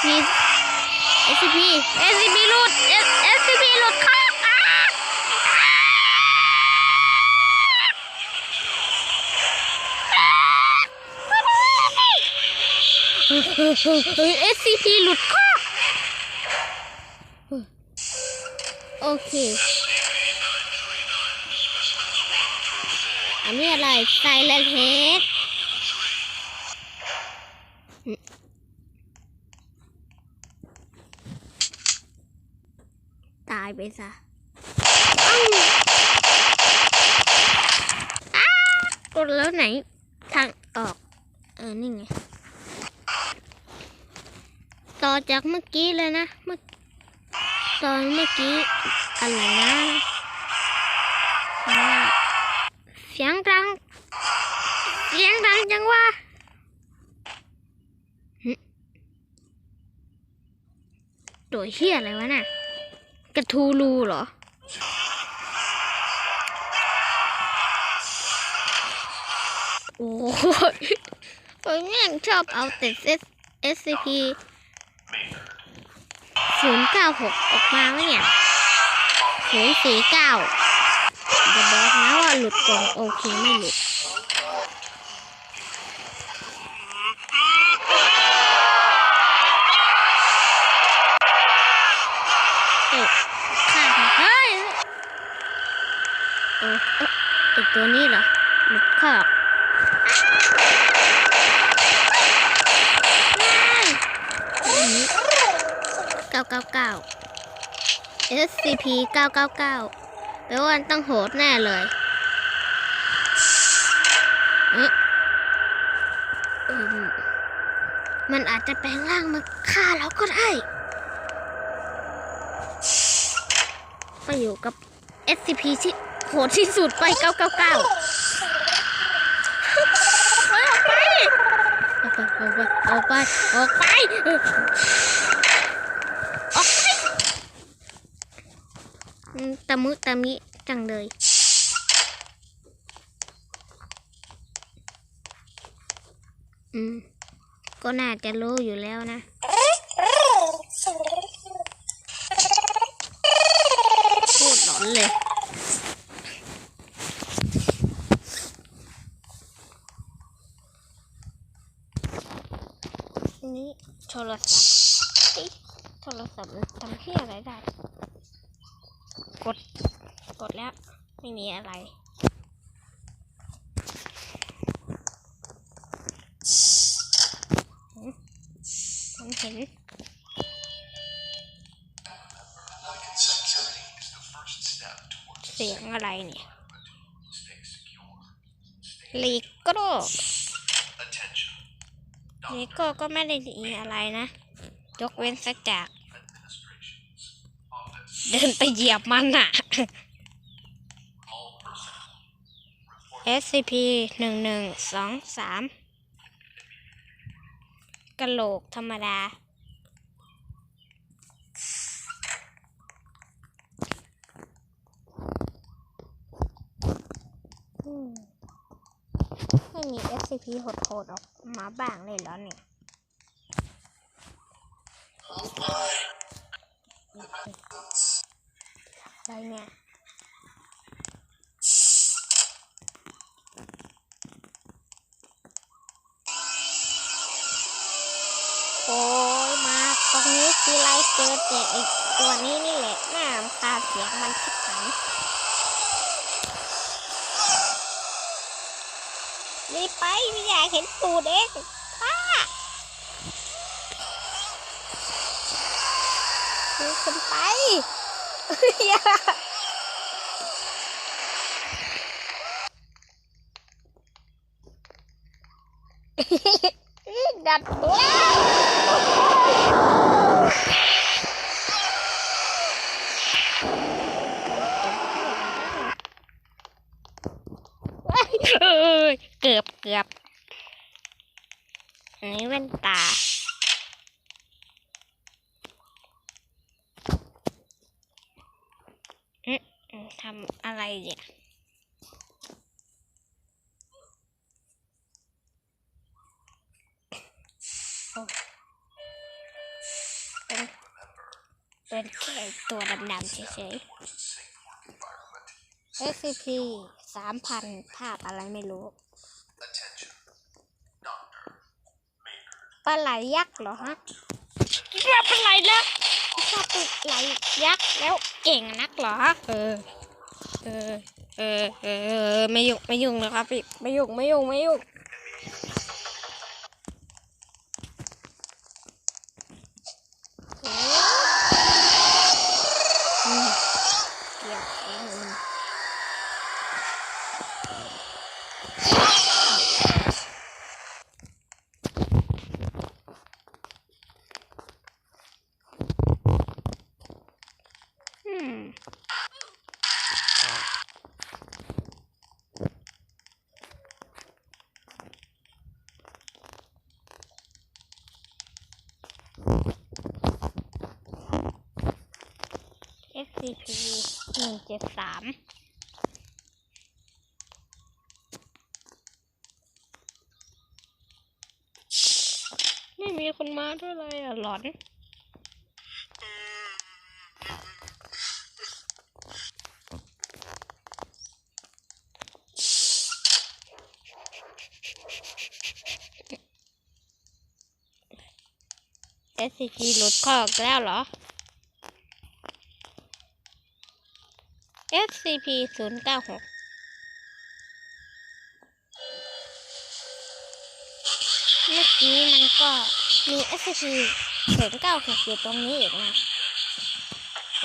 SCP SCP SCP หลุด S- SCP หลุดค่ะอ่าเฮ้ย SCP หลุดค่ะโอเค อันนี้อะไร Silent Head ตายไปซะอ้าวอ้ากดแล้วไหน ทางออก เออ นี่ไง ต่อจากเมื่อกี้เลยนะ เมื่อตอนเมื่อกี้ อะไรนะอ่าเสียงดัง เสียงดังจังวะหึตัวเฮียอะไรวะน่ะ กระทูรูเหรอ โอ้ยโอ้ยแม่งชอบเอาแต่ S SCP ศูนย์เก้าหกออกมาวเนี่ยศูนย์สี่เก้าจะบอกนะว่าหลุดก่อนโอเคไม่หลุด เอ๊ะข้าเฮ้ยเออเอ๊ะไอ ตัวนี้เหรอหลุดคอกอันนี้เก้าเก้าเก้า SCP เก้าเก้าเก้าแปลว่านต้องโหดแน่เลยอืมมันอาจจะแปลงร่างมาฆ่าเราก็ได้ไปอยู่กับ SCP ที่ โหดที่สุดไป999ออกไป ออกไป ออกไป ออกไป ออกไป ออกไปอืมตะมุตะมิจังเลยอืม ก็น่าจะรู้อยู่แล้วนะโคตรหลอนเลย นี่โทรศัพท์เอ๊ะโทรศัพ ทำให้อะไรได้ กด กดแล้ว ไม่มีอะไร ผมเห็นเสียงอะไรเนี่ยลีโก้ลีโก้ก็ไม่ได้ดีอะไรนะ ยกเว้นสักจาก เดินไปเหยียบมันอะ SCP หนึ่งหนึ่งสองสามกะโหลกธรรมดา ไม่มี SCP โหดๆออกมาบ้างเลยเหรอเนี่ย อะไรเนี่ยโอ้ยมา ตรงนี้ทีไรเจอแต่ไอตัวนี้นี่แหละน่ารำคาเสียงมันชิบหายรีบไปไม่อยากเห็นตูดเองป้ารีบขึ้นไป ดัดเกือบเกือบอันนี้แว่นตา อืมอืมทำอะไร เนี่ยโอ้เป็นแค่ตัวดำๆเฉย towards a safe work environment. ๆ SCP สามพันภาพอะไรไม่รู้ Attention. Dr. Maynard. ปลาไหลยักษ์เหรอฮะคิดว่าปลาไหลยักษ์ชอบปลาไหลยักษ์แล้วเก่งนักเหรอฮะเออ เออ เออ เออ ไม่ยุ่ง ไม่ยุ่งนะครับพี่ ไม่ยุ่ง ไม่ยุ่ง ไม่ยุ่งอืมเกี่ยวเองอืม CP หนึ่งเจ็ดสามไม่มีคนมาด้วยเลยอะหลอน SCP หลุดข้ออีกแล้วเหรอ SCP ศูนย์เมื่อกี้มันก็มี SCP ศูนย์เก้าหกอยู่ตรงนี้อีกนะ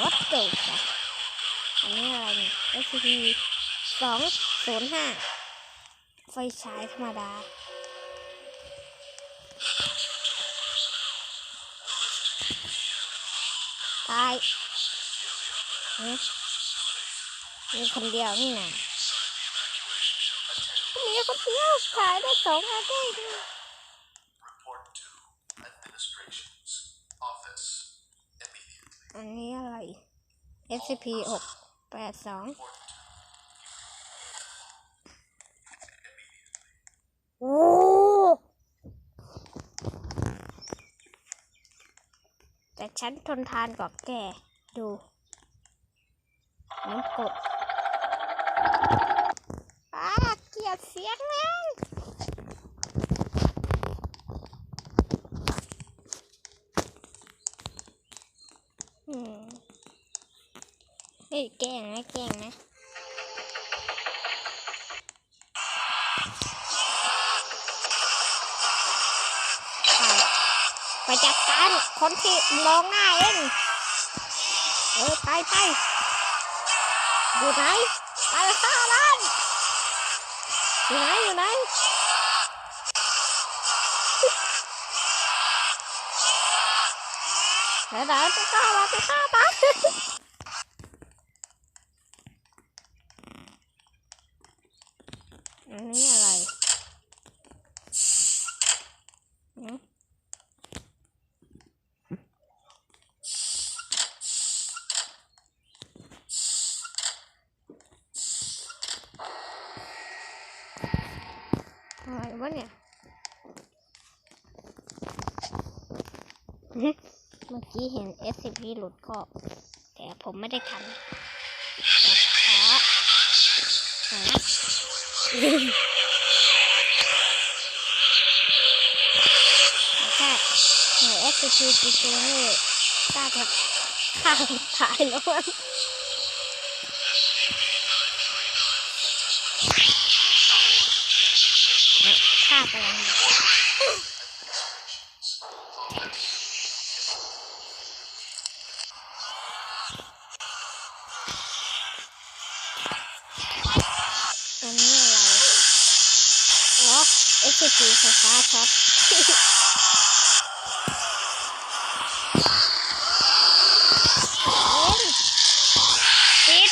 What the fuck อันนี้อะไรเนี่ย SCP สองศูนย์ห้าไฟฉายธรรมดาตายฮะ มีคนเดียวนี่นะมีคนเดียวขายได้สองอาทิตย์ Report to administration's office immediately. อันนี้อะไร SCP หกแปดสอง Report to โอ้แต่ฉันทนทานกว่าแก ดู น้ำกดอ้าเกลีย ดเสียงแม่งอืมเฮ้ยแกล้งนะแกล้งนะไปจัดการคนที่มองหน้าเองเออไปไปอยู่ไหน ไปฆ่ามัน อยู่ไหนอยู่ไหนไหนไหนไปฆ่ามันไปฆ่ามันอันนี้อะไรหืม อะไรวะเนี่ย เมื่อกี้เห็น SCP หลุดก็แต่ผมไม่ได้ทำแต่ขอหาใช่เห็น SCP จริงๆนี่น่าจะฆ่าคนตายแล้ว SCP ไฟฟ้าช็อตเอ็นปิด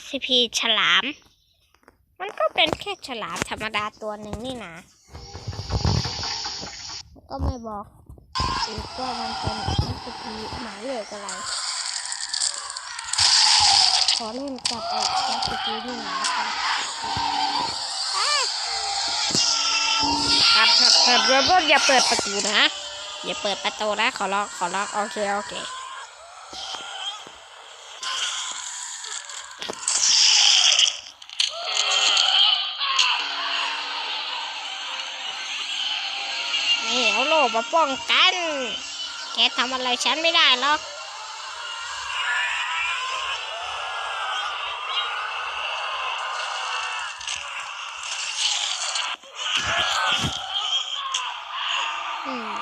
SCP ฉลาม มันก็เป็นแค่ฉลามธรรมดาตัวหนึ่งนี่นะ ก็ไม่บอกอีกว่ามันเป็น SCP หมายเลขอะไร อเล่นกับไอ้ SCP นี่หน่อยนะครับครับครับครับครับครับอย่าเปิดประตูนะ อย่าเปิดประตูนะ ขอร้องขอร้องโอเคโอเคนี่เอาโล่มาป้องกัน แกทำอะไรฉันไม่ได้หรอก อืม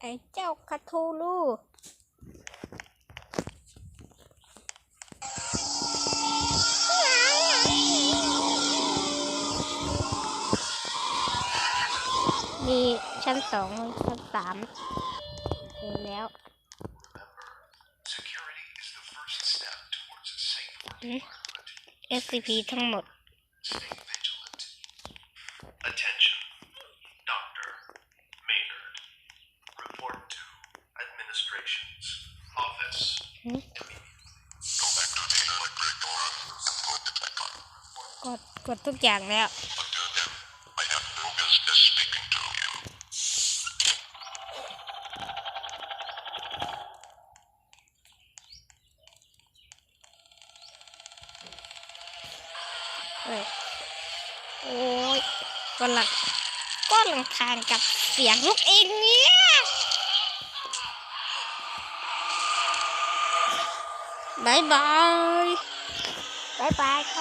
ไอ้เจ้า คาทูลูมีชั้นสองชั้นสามเจอแล้ว Security is the first step towards a safe work Hmm? environment. SCP ทั้งหมด Stay vigilant. Attention. กด กดทุกอย่างแล้วเอ้ยโอ้ยก็หลังก็หลังคานกับเสียงลูกเองเนี่ย บายบายบายบายค